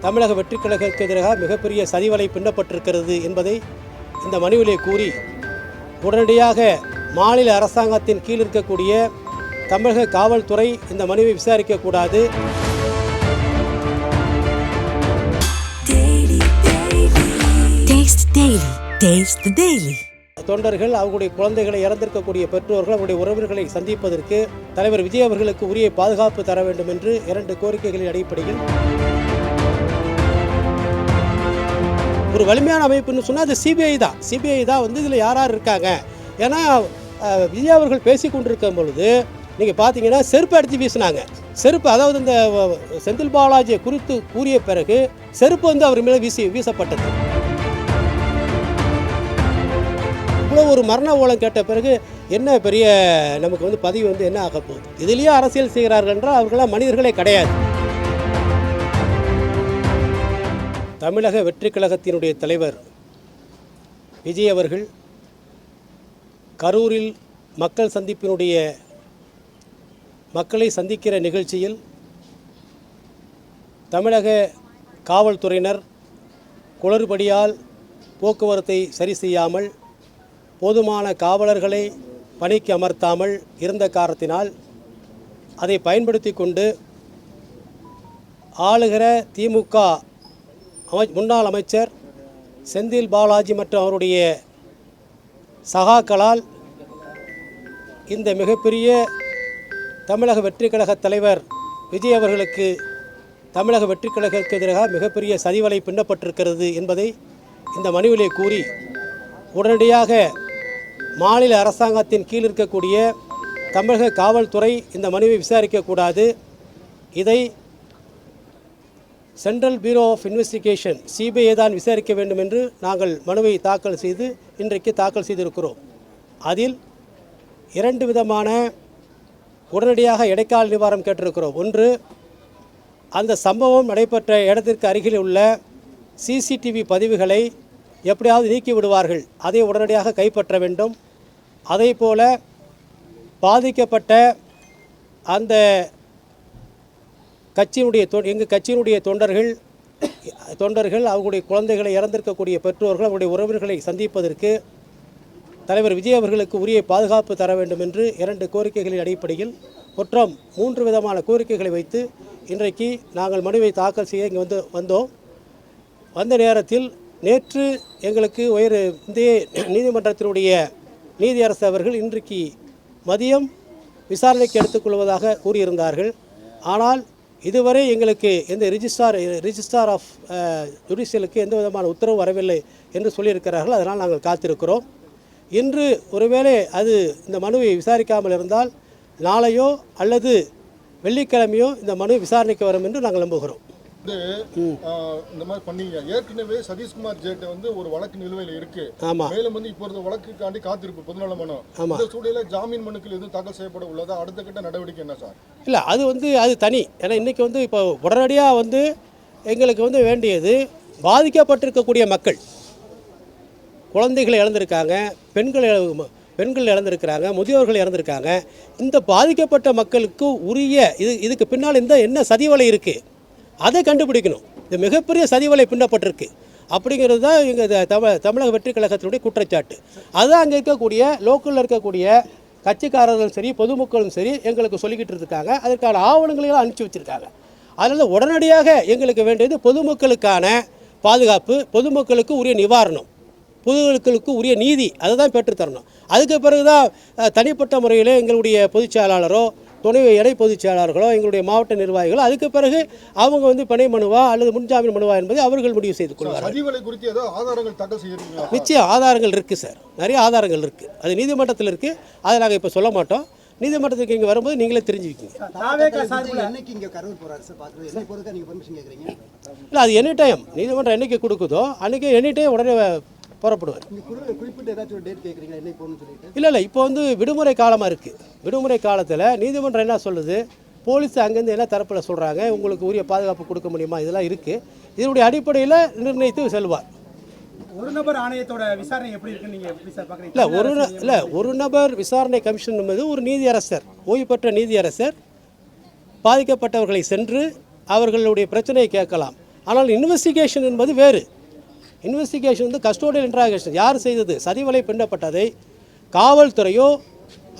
தமிழக வெற்றிக் கழகத்திற்கு எதிராக மிகப்பெரிய சதிவலை பின்னப்பட்டிருக்கிறது என்பதை இந்த மனுவிலே கூறி உடனடியாக மாநில அரசாங்கத்தின் கீழ் இருக்கக்கூடிய தமிழக காவல்துறை இந்த மனுவை விசாரிக்கக்கூடாது. தொண்டர்கள் அவர்களுடைய குழந்தைகளை இறந்திருக்கக்கூடிய பெற்றோர்கள் அவருடைய உறவினர்களை சந்திப்பதற்கு தலைவர் விஜய் அவர்களுக்கு உரிய பாதுகாப்பு தர வேண்டும் என்று இரண்டு கோரிக்கைகளின் அடிப்படையில் ஒரு வலிமையான அமைப்புன்னு சொன்னால் அது சிபிஐ தான். சிபிஐ தான் வந்து இதில் யார் யார் இருக்காங்க? ஏன்னா விஜய் அவர்கள் பேசி கொண்டிருக்கும் பொழுது நீங்கள் பார்த்தீங்கன்னா செருப்பு அடித்து வீசினாங்க. செருப்பு அதாவது இந்த செந்தில் பாலாஜியை குறித்து கூறிய பிறகு செருப்பு வந்து அவர் மேலே வீசி வீசப்பட்டது. இவ்வளோ ஒரு மரண ஓலம் கேட்ட பிறகு என்ன பெரிய நமக்கு வந்து பதவி வந்து என்ன ஆக போகுது? இதுலேயே அரசியல் செய்கிறார்கள் என்றால் அவர்களாம் மனிதர்களே கிடையாது. தமிழக வெற்றி கழகத்தினுடைய தலைவர் விஜய் அவர்கள் கரூரில் மக்கள் சந்திப்பினுடைய மக்களை சந்திக்கிற நிகழ்ச்சியில் தமிழக காவல்துறையினர் குளறுபடியால் போக்குவரத்தை சரி செய்யாமல் போதுமான காவலர்களை பணிக்கு அமர்த்தாமல் இருந்த காரணத்தினால் அதை பயன்படுத்தி கொண்டு ஆளுகிற திமுக அமை முன்னாள் அமைச்சர் செந்தில் பாலாஜி மற்றும் அவருடைய சகாக்களால் இந்த மிகப்பெரிய தமிழக வெற்றிக் கழக தலைவர் விஜய் அவர்களுக்கு தமிழக வெற்றிக் கழகத்திற்கு எதிராக மிகப்பெரிய சதிவலை பின்னப்பட்டிருக்கிறது என்பதை இந்த மனுவிலே கூறி உடனடியாக மாநில அரசாங்கத்தின் கீழ் இருக்கக்கூடிய தமிழக காவல்துறை இந்த மனுவை விசாரிக்கக்கூடாது இதை Central Bureau of Investigation CBI தான் விசாரிக்க வேண்டும் என்று நாங்கள் மனுவை தாக்கல் செய்து இன்றைக்கு தாக்கல் செய்திருக்கிறோம். அதில் இரண்டு விதமான உடனடியாக இடைக்கால நிவாரணம் கேட்டிருக்கிறோம். ஒன்று அந்த சம்பவம் நடைபெற்ற இடத்திற்கு அருகில் உள்ள சிசிடிவி பதிவுகளை எப்படியாவது நீக்கி விடுவார்கள். அதை உடனடியாக கைப்பற்ற வேண்டும். அதே போல பாதிக்கப்பட்ட அந்த கட்சியினுடைய தொ எங்கள் கட்சியினுடைய தொண்டர்கள் தொண்டர்கள் அவர்களுடைய குழந்தைகளை இறந்திருக்கக்கூடிய பெற்றோர்கள் அவருடைய உறவினர்களை சந்திப்பதற்கு தலைவர் விஜய் அவர்களுக்கு உரிய பாதுகாப்பு தர வேண்டும் என்று இரண்டு கோரிக்கைகளின் அடிப்படையில் மற்றும் மூன்று விதமான கோரிக்கைகளை வைத்து இன்றைக்கு நாங்கள் மனுவை தாக்கல் செய்ய இங்கே வந்து வந்தோம். வந்த நேரத்தில் நேற்று எங்களுக்கு உயர் இந்திய நீதிமன்றத்தினுடைய நீதியரசு அவர்கள் இன்றைக்கு மதியம் விசாரணைக்கு எடுத்துக்கொள்வதாக கூறியிருந்தார்கள். ஆனால் இதுவரை எங்களுக்கு எந்த ரிஜிஸ்டார் ரிஜிஸ்டார் ஆஃப் ஜுடிஷியலுக்கு எந்த விதமான உத்தரவு வரவில்லை என்று சொல்லியிருக்கிறார்கள். அதனால் நாங்கள் காத்திருக்கிறோம். இன்று ஒருவேளை அது இந்த மனுவை விசாரிக்காமல் இருந்தால் நாளையோ அல்லது வெள்ளிக்கிழமையோ இந்த மனு விசாரணைக்கு வரும் என்று நாங்கள் நம்புகிறோம். வந்து இந்த மாதிரி பண்ணீங்க. ஏற்கனவே சதீஷ்குமார் ஜேட்ட வந்து ஒரு வழக்கு நிலுவையில் இருக்கு. மேலும் வந்து இப்போ ஒரு வழக்குக்காண்டி காத்திருப்பு பொதுநல மனு. ஆமா. இந்த சூழலில் ஜாமீன் மனுக்கள் எதுவும் தாக்கல் செய்யப்பட உள்ளதா? அடுத்த கட்ட நடவடிக்கை என்ன சார்? இல்லை அது வந்து அது தனி. ஏன்னா இன்றைக்கி வந்து இப்போ உடனடியாக வந்து எங்களுக்கு வந்து வேண்டியது பாதிக்கப்பட்டிருக்கக்கூடிய மக்கள். குழந்தைகள் இழந்திருக்காங்க பெண்கள் பெண்கள் இழந்திருக்கிறாங்க முதியோர்கள் இறந்திருக்காங்க இந்த பாதிக்கப்பட்ட மக்களுக்கு உரிய இது இதுக்கு பின்னால் இந்த என்ன சதிவலை இருக்குது அதை கண்டுபிடிக்கணும். இது மிகப்பெரிய சதிவலை பின்னப்பட்டிருக்கு. அப்படிங்கிறது தான் எங்கள் தமிழ் தமிழக வெற்றி கழகத்தினுடைய குற்றச்சாட்டு. அதுதான் அங்கே இருக்கக்கூடிய லோக்கலில் இருக்கக்கூடிய கட்சிக்காரர்களும் சரி பொதுமக்களும் சரி எங்களுக்கு சொல்லிக்கிட்டு இருக்காங்க. அதற்கான ஆவணங்களையும் அனுப்பிச்சி வச்சுருக்காங்க. அதனால் உடனடியாக எங்களுக்கு வேண்டியது பொதுமக்களுக்கான பாதுகாப்பு பொதுமக்களுக்கு உரிய நிவாரணம் பொதுமக்களுக்கு உரிய நீதி அதை தான் பெற்றுத்தரணும். அதுக்கு பிறகு தான் தனிப்பட்ட முறையில் எங்களுடைய பொதுச் செயலாளரோ துணை இணை பொதுச் செயலாளர்களோ எங்களுடைய மாவட்ட நிர்வாகிகளோ அதுக்கு பிறகு அவங்க வந்து பிணை மனுவா அல்லது முன்ஜாமீன் மனுவா என்பதை அவர்கள் முடிவு செய்து கொள்வார்கள். நிச்சயம் ஆதாரங்கள் இருக்குது சார் நிறைய ஆதாரங்கள் இருக்குது அது நீதிமன்றத்தில் இருக்குது அதை நாங்கள் இப்போ சொல்ல மாட்டோம். நீதிமன்றத்துக்கு இங்கே வரும்போது நீங்களே தெரிஞ்சுக்கிங்க தாவேகா சார்பில் என்னைக்கு இங்க கரூர் போறாரு சார் பார்க்குறது என்னை பொறுக்க நீங்க பெர்மிஷன் கேக்குறீங்க. இல்லை அது எனி டைம் நீதிமன்றம் என்னைக்கு கொடுக்குதோ அன்றைக்கி எனி டைம் உடனே புறப்படுவார். இல்லை இல்லை இப்போ வந்து விடுமுறை காலமாக இருக்குது விடுமுறை காலத்தில் நீதிமன்றம் என்ன சொல்லுது? போலீஸ் அங்கேருந்து என்ன தரப்பில் சொல்கிறாங்க உங்களுக்கு உரிய பாதுகாப்பு கொடுக்க முடியுமா? இதெல்லாம் இருக்குது இதனுடைய அடிப்படையில் நிர்ணயித்து செல்வார். ஒரு நபர் ஆணையத்தோட விசாரணை எப்படி இருக்குன்னு இல்லை ஒரு இல்லை ஒரு நபர் விசாரணை கமிஷன் என்பது ஒரு நீதியரசர் ஓய்வு பெற்ற நீதியரசர் பாதிக்கப்பட்டவர்களை சென்று அவர்களுடைய பிரச்சனையை கேட்கலாம். ஆனால் இன்வெஸ்டிகேஷன் என்பது வேறு. இன்வெஸ்டிகேஷன் வந்து கஸ்டோடியல் இன்ட்ராகேஷன் யார் செய்தது? சதிவலை பின்னப்பட்டதை காவல்துறையோ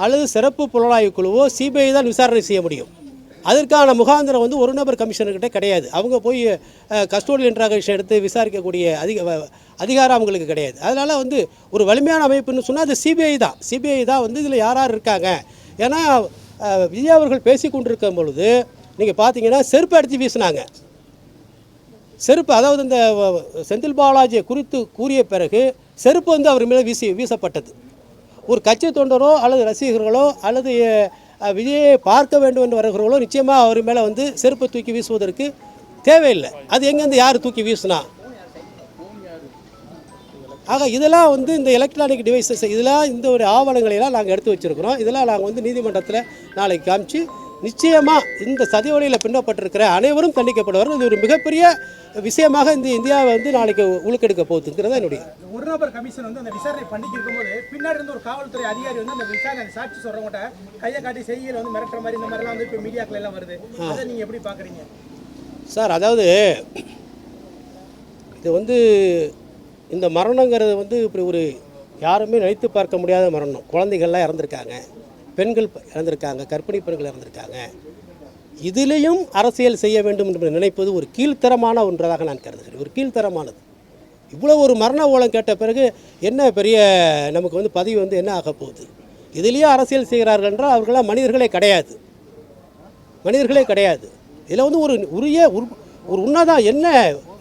அல்லது சிறப்பு புலனாய்வு குழுவோ சிபிஐ தான் விசாரணை செய்ய முடியும். அதற்கான முகாந்திரம் வந்து ஒரு நபர் கமிஷனர்கிட்ட கிடையாது. அவங்க போய் கஸ்டோடியல் இன்ட்ராகேஷன் எடுத்து விசாரிக்கக்கூடிய அதிக அதிகாரம் அவங்களுக்கு கிடையாது. அதனால் வந்து ஒரு வலிமையான அமைப்புன்னு சொன்னால் அது சிபிஐ தான். சிபிஐ தான் வந்து இதில் யார் யார் இருக்காங்க? ஏன்னா விஜய் அவர்கள் பேசி கொண்டிருக்கும் பொழுது நீங்கள் பார்த்தீங்கன்னா செருப்பு அடித்து வீசினாங்க. செருப்பு அதாவது இந்த செந்தில் பாலாஜியை குறித்து கூறிய பிறகு செருப்பு வந்து அவர் மேலே வீசி வீசப்பட்டது. ஒரு கட்சி தொண்டரோ அல்லது ரசிகர்களோ அல்லது விஜயை பார்க்க வேண்டும் என்று வருகிறவர்களோ நிச்சயமாக அவர் மேலே வந்து செருப்பை தூக்கி வீசுவதற்கு தேவையில்லை. அது எங்கேருந்து யார் தூக்கி வீசுனா? ஆக இதெல்லாம் வந்து இந்த எலக்ட்ரானிக் டிவைசஸ் இதெல்லாம் இந்த ஒரு ஆவணங்களையெல்லாம் நாங்கள் எடுத்து வச்சுருக்கிறோம். இதெல்லாம் நாங்கள் வந்து நீதிமன்றத்தில் நாளைக்கு காமிச்சு நிச்சயமாக இந்த சதி வழியில் பின்னப்பட்டிருக்கிற அனைவரும் தண்டிக்கப்படுவார்கள் இது ஒரு மிகப்பெரிய விஷயமாக இந்த இந்தியாவை வந்து நாளைக்கு உழுக்கெடுக்க போகுதுங்கிறது என்னுடைய ஒரு நபர் கமிஷன் வந்து அந்த விசாரணை பண்ணிட்டு இருக்கும்போது பின்னாடி இருந்து ஒரு காவல்துறை அதிகாரி வந்து அந்த விசாரணை சாட்சி சொல்றவங்கட்ட கையை காட்டி செய்தியில் வந்து மிரட்டுற மாதிரி இந்த மாதிரிலாம் வந்து இப்போ மீடியாக்கள் எல்லாம் வருது. அதை நீங்க எப்படி பாக்குறீங்க? சார் அதாவது இது வந்து இந்த மரணங்கிறது வந்து இப்படி ஒரு யாருமே நினைத்து பார்க்க முடியாத மரணம். குழந்தைகள்லாம் இறந்துருக்காங்க. பெண்கள் இறந்திருக்காங்க கர்ப்பிணி பெண்கள் இறந்திருக்காங்க. இதிலையும் அரசியல் செய்ய வேண்டும் என்று நினைப்பது ஒரு கீழ்த்தரமான ஒன்றதாக நான் கருதுகிறேன். ஒரு கீழ்த்தரமானது. இவ்வளோ ஒரு மரண ஓலம் கேட்ட பிறகு என்ன பெரிய நமக்கு வந்து பதவி வந்து என்ன ஆக போகுது? இதுலேயும் அரசியல் செய்கிறார்கள் என்றால் அவர்களாம் மனிதர்களே கிடையாது. மனிதர்களே கிடையாது. இதில் வந்து ஒரு உரிய ஒரு உன்னதான் என்ன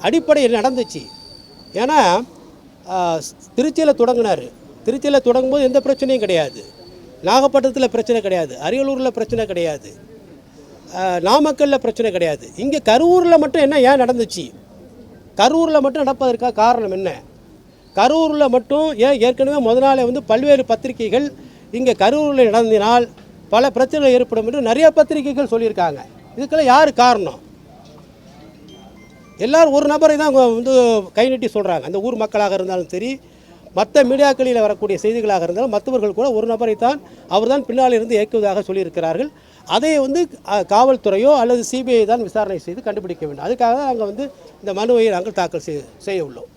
அடிப்படையில் நடந்துச்சு? ஏன்னா திருச்சியில் தொடங்கினார். திருச்சியில் தொடங்கும்போது எந்த பிரச்சனையும் கிடையாது. நாகப்பட்டினத்தில் பிரச்சனை கிடையாது. அரியலூரில் பிரச்சனை கிடையாது. நாமக்கல்லில் பிரச்சனை கிடையாது. இங்கே கரூரில் மட்டும் என்ன ஏன் நடந்துச்சு? கரூரில் மட்டும் நடப்பதற்காக காரணம் என்ன? கரூரில் மட்டும் ஏன் ஏற்கனவே முத நாளே வந்து பல்வேறு பத்திரிகைகள் இங்கே கரூரில் நடந்தினால் பல பிரச்சனைகள் ஏற்படும் என்று நிறைய பத்திரிகைகள் சொல்லியிருக்காங்க. இதுக்கெல்லாம் யார் காரணம்? எல்லோரும் ஒரு நபரை தான் வந்து கை நீட்டி சொல்கிறாங்க அந்த ஊர் மக்களாக இருந்தாலும் சரி மற்ற மீடியாக்களில் வரக்கூடிய செய்திகளாக இருந்தாலும் மற்றவர்கள் கூட ஒரு நபரை தான் அவர் தான் பின்னால் இருந்து இயக்குவதாக சொல்லியிருக்கிறார்கள். அதை வந்து காவல்துறையோ அல்லது சிபிஐ தான் விசாரணை செய்து கண்டுபிடிக்க வேண்டும். அதுக்காக தான் நாங்கள் வந்து இந்த மனுவை நாங்கள் தாக்கல் செய்ய செய்ய உள்ளோம்.